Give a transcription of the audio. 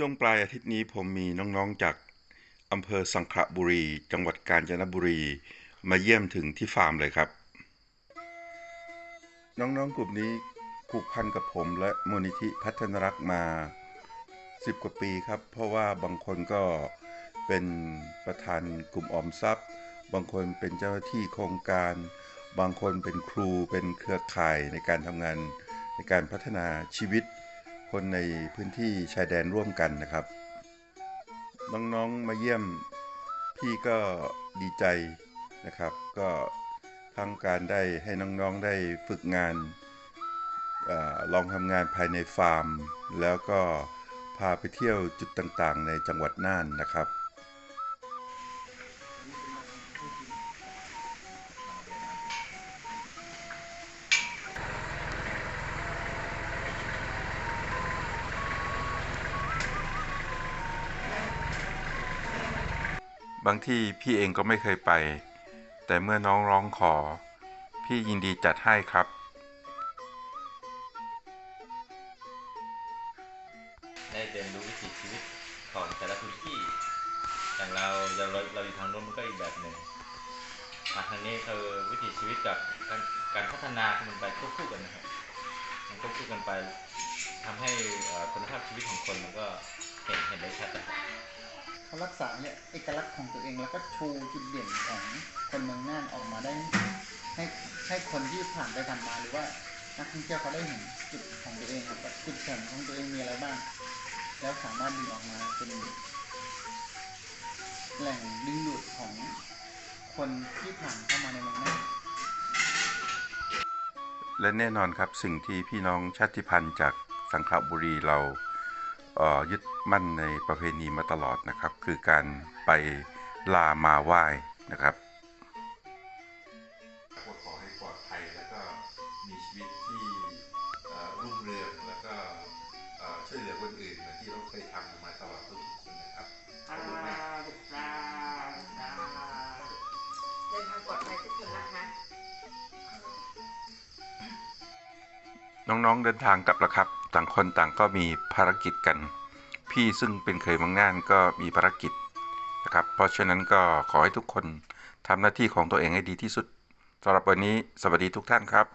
ช่วงปลายอาทิตย์นี้ผมมีน้องๆจากอำเภอสังขละบุรี จังหวัดกาญจนบุรี มาเยี่ยมถึงที่ฟาร์มเลยครับ น้องๆกลุ่มนี้ผูกพันกับผมและมูลนิธิพัฒนรักมา 10 กว่าปีครับ เพราะว่าบางคนก็เป็นประธานกลุ่มออมทรัพย์ บางคนเป็นเจ้าหน้าที่โครงการ บางคนเป็นครูเป็นเครือข่ายในการทำงานในการพัฒนาชีวิต คนในพื้นที่ชายแดนร่วมกันนะครับ น้องๆมาเยี่ยมพี่ก็ดีใจนะครับ ก็ทั้งการได้ให้น้องๆได้ฝึกงานอลองทำงานภายในฟาร์ม แล้วก็พาไปเที่ยวจุดต่างๆ ในจังหวัดน่านนะครับ บางที่พี่เองก็ไม่เคยไป แต่เมื่อน้องร้องขอ พี่ยินดีจัดให้ครับ ได้เรียนรู้วิถีชีวิตของแต่ละพื้นที่อย่างเราเราเราเราอยู่ทางโน้นมันก็อีกแบบหนึ่งมาทางนี้คือวิถีชีวิตกับการการพัฒนาที่มันไปควบคู่กันนะครับมันควบคู่กันไปทำให้คุณภาพชีวิตของคนมันก็เห็นเห็นได้ชัดนะครับ เขารักษาเนี่ยเอกลักษณ์ของตัวเองแล้วก็ชูจุดเด่นของคนเมืองน่านออกมาได้ ให้ให้คนที่ผ่านไปผ่านมาหรือว่านักท่องเที่ยวเขาได้เห็นจุดของตัวเองครับจุดแข็งของตัวเองมีอะไรบ้าง แล้วสามารถดึงออกมาเป็นแหล่งดึงดูดของคนที่ผ่านเข้ามาในเมืองน่านและแน่นอนครับสิ่งที่พี่น้องชาติพันธุ์จากสังขบุรีเรา ยึดมั่นในประเพณีมาตลอดนะครับ คือการไปลามาไหว้นะครับขอให้ปลอดภัยแล้วก็มีชีวิตที่รุ่งเรืองแล้วก็ช่วยเหลือคนอื่นเหมือนที่เราเคยทำมาตลอดทุกคนนะครับขอบคุณมากเดินทางปลอดภัยทุกคนนะคะน้องๆเดินทางกลับแล้วครับ ต่างคนต่างก็มีภารกิจกัน พี่ซึ่งเป็นเคยมังงานก็มีภารกิจนะครับ เพราะฉะนั้นก็ขอให้ทุกคนทำหน้าที่ของตัวเองให้ดีที่สุดสำหรับวันนี้สวัสดีทุกท่านครับ